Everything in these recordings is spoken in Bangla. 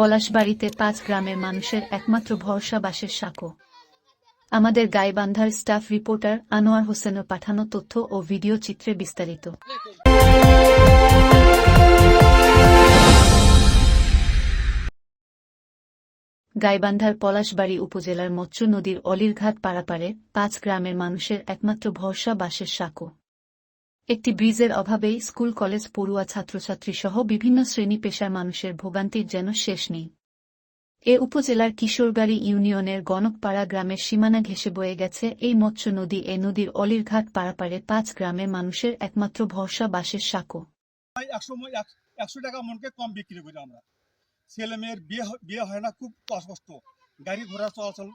পলাশবাড়িতে পাঁচ গ্রামের মানুষের একমাত্র ভরসা বাসের সাঁকো। আমাদের গাইবান্ধার স্টাফ রিপোর্টার আনোয়ার হোসেনের পাঠানো তথ্য ও ভিডিও চিত্রে বিস্তারিত। গাইবান্ধার পলাশবাড়ি উপজেলার মৎস্য নদীর অলিরঘাট পারাপারে পাঁচ গ্রামের মানুষের একমাত্র ভরসা বাসের সাঁকো। একটি ব্রিজের অভাবেই স্কুল কলেজ পড়ুয়া ছাত্রছাত্রী সহ বিভিন্ন শ্রেণি পেশার মানুষের ভোগান্তির যেন শেষ নেই। এ উপজেলার কিশোরগাড়ি ইউনিয়নের গণকপাড়া গ্রামের সীমানা ঘেঁষে বয়ে গেছে এই মৎস্য নদী। এ নদীর অলিরঘাট পারাপারে পাঁচ গ্রামের মানুষের একমাত্র ভরসা বাসের সাঁকো। একশো টাকা মনকে কম বিক্রি করি আমরা। ছেলে মেয়ের বিয়ে বিয়ে হয় না খুব কষ্ট। গাড়ি ঘোড়া চলাচল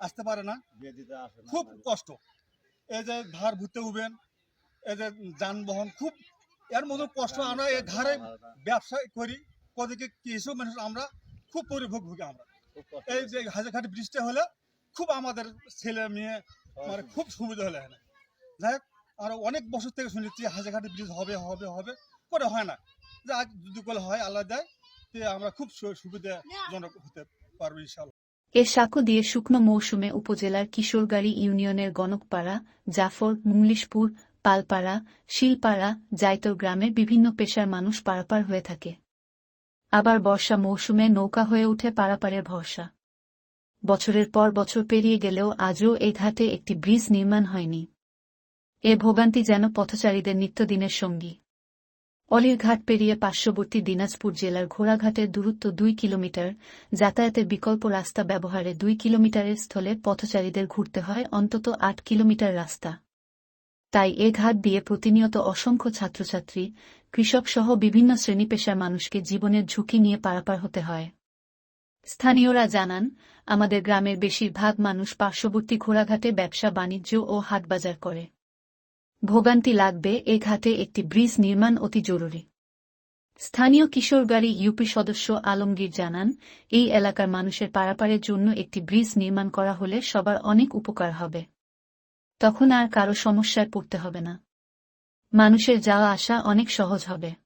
আসতে পারে না খুব কষ্ট। এই যে ধার ভুতে উবেন এই যে যানবাহন খুব এর মতো কষ্ট আমরা এই ঘরে ব্যবসা করি কদিকে কিছু মানুষ আমরা খুব পরিভোগ ভুগি আমরা। এই যে হাজারঘাট বৃষ্টি হলে খুব আমাদের ছেলে মেয়ে মানে খুব সুবিধা হলে এখানে যাই হোক আমরা অনেক বছর থেকে শুনেছি হাজারঘাটে ব্রিজ হবে হবে হবে করে হয় না। যে আজ যদি করে হয় আল্লাহ দেয় তে আমরা খুব সুবিধাজনক হতে পারব ইনশাল্লাহ এ সাঁকো দিয়ে শুকনো মৌসুমে উপজেলার কিশোরগাড়ি ইউনিয়নের গণকপাড়া জাফর মুংলিশপুর পালপাড়া, শিলপাড়া, জাইতর গ্রামের বিভিন্ন পেশার মানুষ পারাপার হয়ে থাকে। আবার বর্ষা মৌসুমে নৌকা হয়ে ওঠে পারাপারের ভরসা। বছরের পর বছর পেরিয়ে গেলেও আজও এই ঘাটে একটি ব্রিজ নির্মাণ হয়নি। এ ভোগান্তি যেন পথচারীদের নিত্যদিনের সঙ্গী। অলির ঘাট পেরিয়ে পার্শ্ববর্তী দিনাজপুর জেলার ঘোড়াঘাটের দূরত্ব দুই কিলোমিটার, যাতায়াতের বিকল্প রাস্তা ব্যবহারে দুই কিলোমিটারের স্থলে পথচারীদের ঘুরতে হয় অন্তত আট কিলোমিটার রাস্তা। তাই এ ঘাট দিয়ে প্রতিনিয়ত অসংখ্য ছাত্রছাত্রী কৃষক সহ বিভিন্ন শ্রেণি পেশার মানুষকে জীবনের ঝুঁকি নিয়ে পারাপার হতে হয়। স্থানীয়রা জানান, আমাদের গ্রামের বেশিরভাগ মানুষ পার্শ্ববর্তী ঘোড়াঘাটে ব্যবসা, বাণিজ্য ও হাটবাজার করে। ভোগান্তি লাগবে, এ ঘাটে একটি ব্রিজ নির্মাণ অতি জরুরি। স্থানীয় কিশোরগাড়ি ইউপি সদস্য আলমগীর জানান, এই এলাকার মানুষের পারাপারের জন্য একটি ব্রিজ নির্মাণ করা হলে সবার অনেক উপকার হবে। তখন আর কারও সমস্যায় পড়তে হবে না। মানুষের যাওয়া আসা অনেক সহজ হবে।